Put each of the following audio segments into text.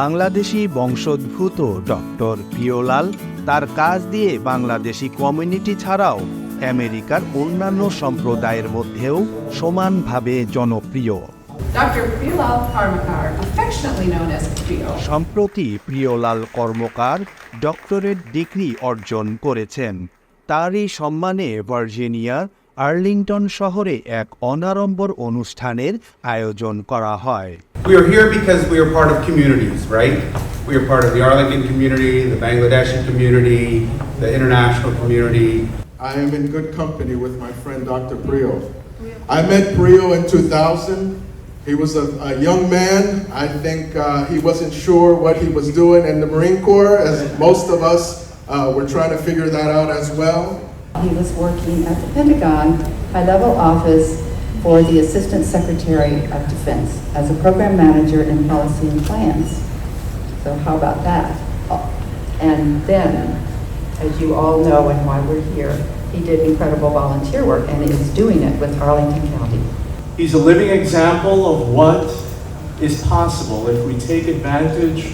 বাংলাদেশি বংশোদ্ভূত ডক্টর প্রিয়লাল তার কাজ দিয়ে বাংলাদেশি কমিউনিটি ছাড়াও আমেরিকার অন্যান্য সম্প্রদায়ের মধ্যেও সমানভাবে জনপ্রিয়। সম্প্রতি প্রিয়লাল কর্মকার ডক্টরেট ডিগ্রি অর্জন করেছেন। তারই সম্মানে ভার্জিনিয়ার আর্লিংটন শহরে এক অনাড়ম্বর অনুষ্ঠানের আয়োজন করা হয়। We are here because we are part of communities, right? We are part of the Arlington community, the Bangladeshi community, the international community. I am in good company with my friend Dr. Brio. I met Brio in 2000. He was a, a young man. I think uh, he wasn't sure what he was doing in the Marine Corps, as most of us uh, were trying to figure that out as well. He was working at the Pentagon High Level Office for the Assistant Secretary of Defense as a program manager in policy and plans. So, how about that? Oh, And then, as you all know and why we're here, he did incredible volunteer work and is doing it with Arlington County. He's a living example of what is possible if we take advantage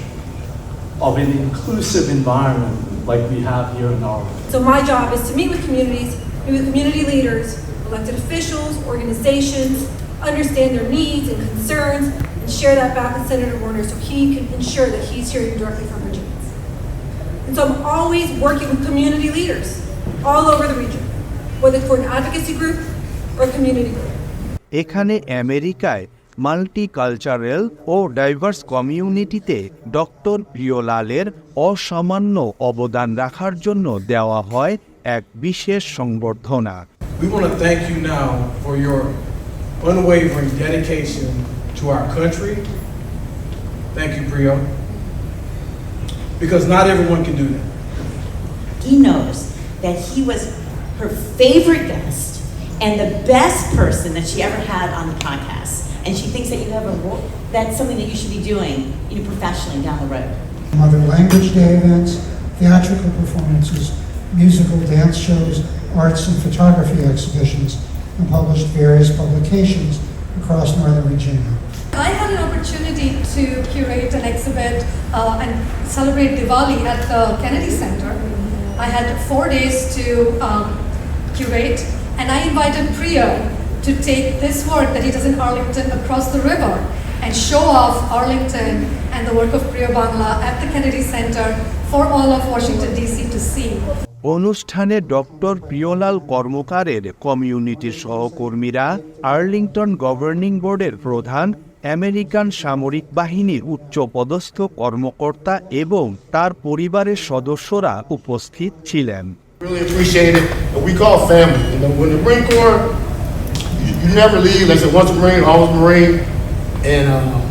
of an inclusive environment like we have here in Arlington. So my job is to meet with communities, meet with community leaders, elected officials, organizations, understand their needs and concerns, and share that back with Senator Warner so he can ensure that he's hearing directly from Virginians. And so I'm always working with community leaders all over the region, whether it's for an advocacy group or a community group. এখানে আমেরিকায় multicultural ও diverse কমিউনিটিতে doctor প্রিয়লালের অসামান্য অবদান রাখার জন্য দেওয়া হয় এক বিশেষ সংবর্ধনা we want to thank you now for your unwavering dedication to our country. Thank you, Brio. Because not everyone can do that. He knows that he was her favorite guest and the best person that she ever had on the podcast. And she thinks that you have a role, that's something that you should be doing, you know, professionally down the road. Other language day events, theatrical performances, musical dance shows, arts and photography exhibitions, and published various publications across Northern Virginia. I had an opportunity to curate an exhibit uh, and celebrate Diwali at the Kennedy Center. I had four days to um, curate, and I invited Priya to take this work that he does in Arlington across the river and show off Arlington and the work of Priya Bangla at the Kennedy Center for all of Washington, D.C. to see. অনুষ্ঠানে doctor Priyalal কর্মকারের community সহকর্মীরা Arlington governing বোর্ডের প্রধান American সামরিক বাহিনীর উচ্চ পদস্থ কর্মকর্তা এবং তার পরিবারের সদস্যরা উপস্থিত ছিলেন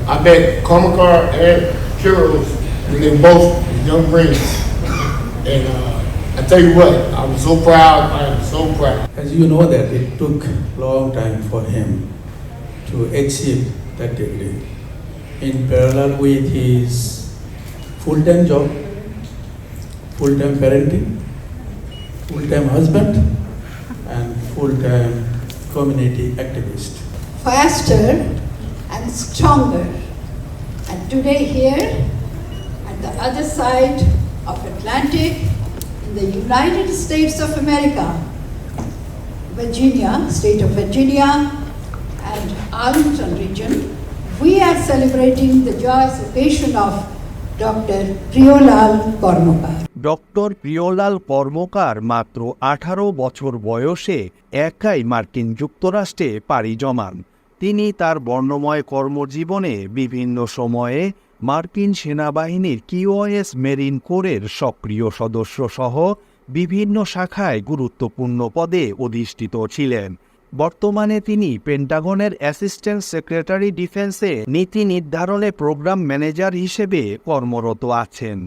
I bet Karmakar and Heroes, and they were both young Marines. And uh, I tell you what, I was so proud. I am so proud. As you know that it took long time for him to achieve that degree. In parallel with his full-time job, full-time parenting, full-time husband, and full-time community activist. faster and stronger. And today here, at the other side of Atlantic, in the United States of America, Virginia, state of Virginia, and Arlington region, we are celebrating the joyous occasion of Dr. Priolal Kormokar. Doctor Priyalal Karmakar মাত্র আঠারো বছর বয়সে একাই মার্কিন যুক্তরাষ্ট্রে পাড়ি জমান তিনি তার বর্ণময় কর্মজীবনে বিভিন্ন সময়ে মার্কিন সেনাবাহিনীর কিউএস মেরিন কোরের সক্রিয় সদস্য সহ বিভিন্ন শাখায় গুরুত্বপূর্ণ পদে অধিষ্ঠিত ছিলেন। বর্তমানে তিনি পেন্টাগনের অ্যাসিস্ট্যান্ট সেক্রেটারি ডিফেন্সে নীতি নির্ধারণে প্রোগ্রাম ম্যানেজার হিসেবে কর্মরত আছেন।